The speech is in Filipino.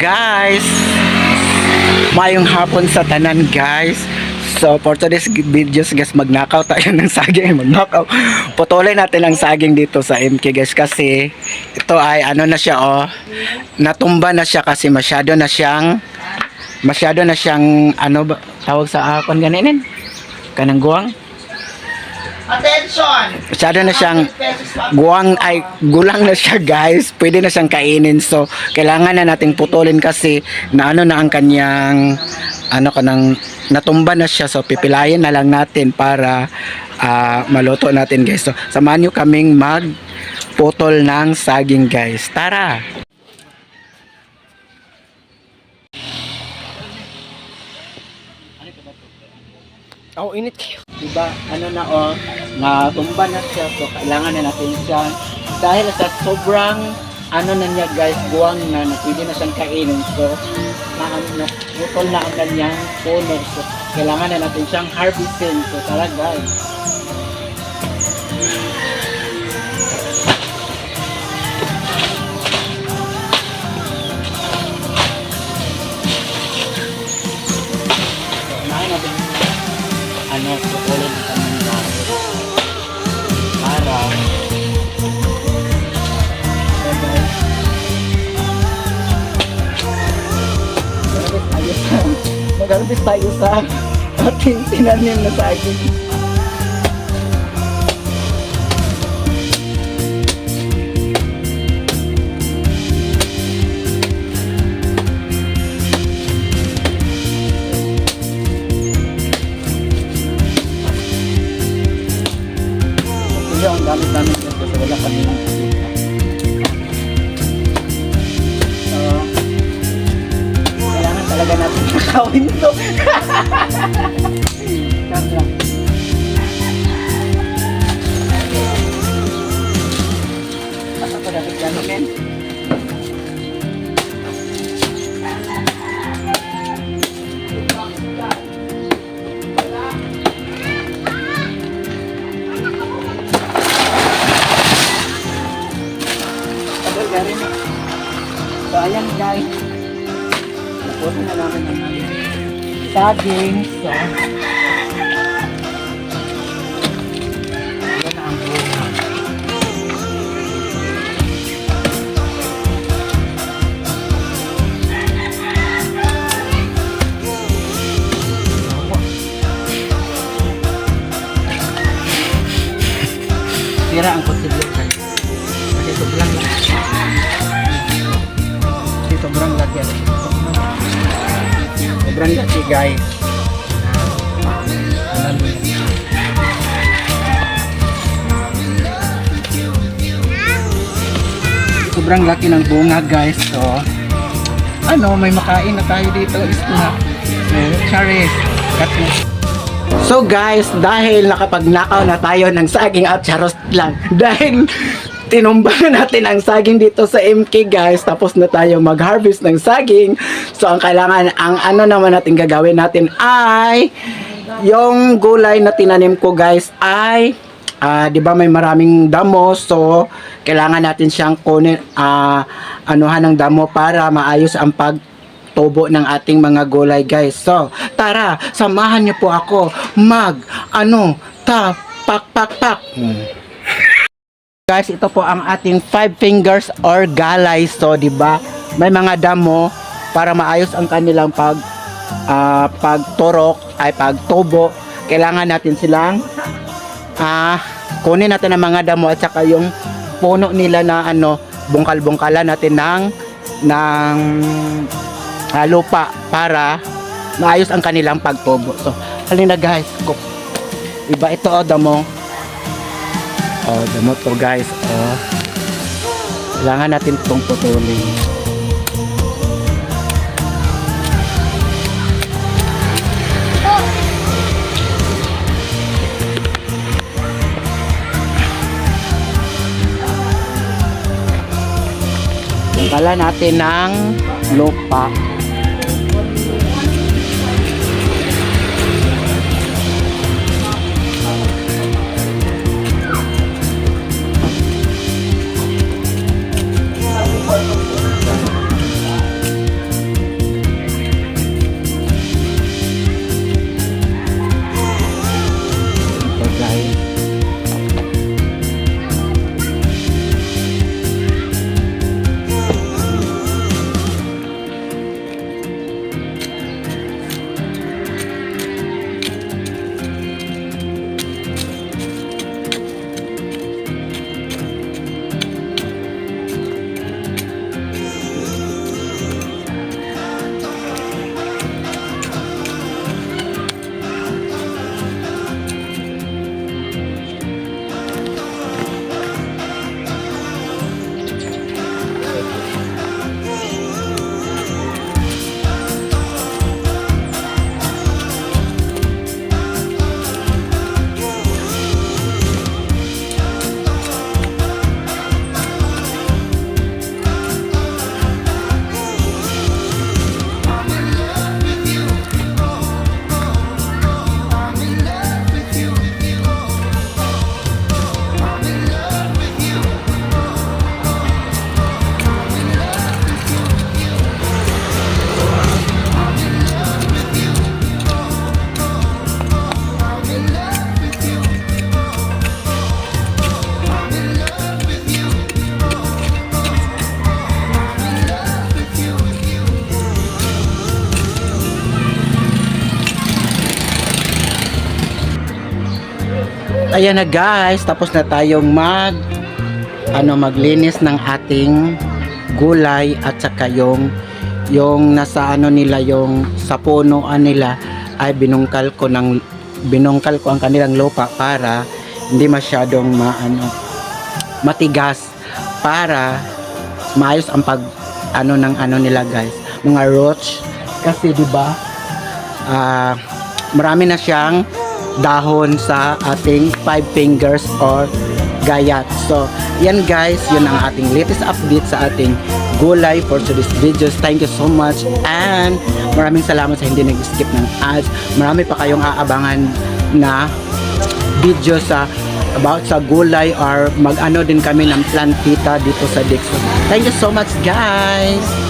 guys. Mayong hapon sa tanan guys. So for today's videos guys magnakaw tayo ng saging. Magnakaw. Putulin natin ang saging dito sa MK guys kasi ito ay ano na siya oh. Natumba na siya kasi masyado na siyang masyado na siyang ano ba tawag sa akon ganinin kanang guwang Attention! masyado na siyang guwang ay gulang na siya guys. Pwede na siyang kainin. So kailangan na nating putulin kasi na ano na ang kanyang ano kanang natumba na siya. So pipilayin na lang natin para ah, maluto natin guys. So samahan nyo kaming mag putol ng saging guys. Tara Oh, init kayo. Diba, ano na oh, natumba na siya. So, kailangan na natin siya. Dahil sa sobrang, ano na niya guys, buwang na, na pwede na siyang kainin. So, na, na, putol na ang kanyang puno. So, kailangan na natin siyang harvestin. So, tara guys. Mag-harvest tayo sa ating tinanim na saging. talaga natin kakawin to. Ayan, guys. Napuno na namin ang saging. So, Sobrang laki guys. Sobrang laki ng bunga guys. So, ano, may makain na tayo dito. Is na. Charis. So guys, dahil nakapagnakaw na tayo ng saging at charos lang, dahil tinumba na natin ang saging dito sa MK guys, tapos na tayo mag-harvest ng saging. So ang kailangan, ang ano naman natin gagawin natin ay, yung gulay na tinanim ko guys ay, ah, di ba may maraming damo, so kailangan natin siyang kunin, ah, anuhan ng damo para maayos ang pag tubo ng ating mga gulay guys. So, tara, samahan niyo po ako mag ano, ta pak pak pak. Hmm. Guys, ito po ang ating five fingers or galay. So, 'di ba? May mga damo para maayos ang kanilang pag ah, pagturok ay pagtubo. Kailangan natin silang ah kunin natin ang mga damo at saka yung puno nila na ano bungkal-bungkalan natin ng ng ah, lupa para maayos ang kanilang pagtubo. So, halina guys. Iba ito oh, damo. Oh, damo to guys. Oh. Kailangan natin itong putulin. Kala natin ng lupa. Ayan na guys, tapos na tayong mag ano maglinis ng ating gulay at saka yung yung nasa ano nila yung sa punuan nila ay binungkal ko ng binungkal ko ang kanilang lupa para hindi masyadong maano matigas para maayos ang pag ano ng ano nila guys. Mga roots kasi di ba ah, marami na siyang dahon sa ating five fingers or gayat. So, yan guys, yun ang ating latest update sa ating gulay for today's videos. Thank you so much and maraming salamat sa hindi nag-skip ng ads. Marami pa kayong aabangan na video sa about sa gulay or mag-ano din kami ng plantita dito sa Dixon. Thank you so much guys!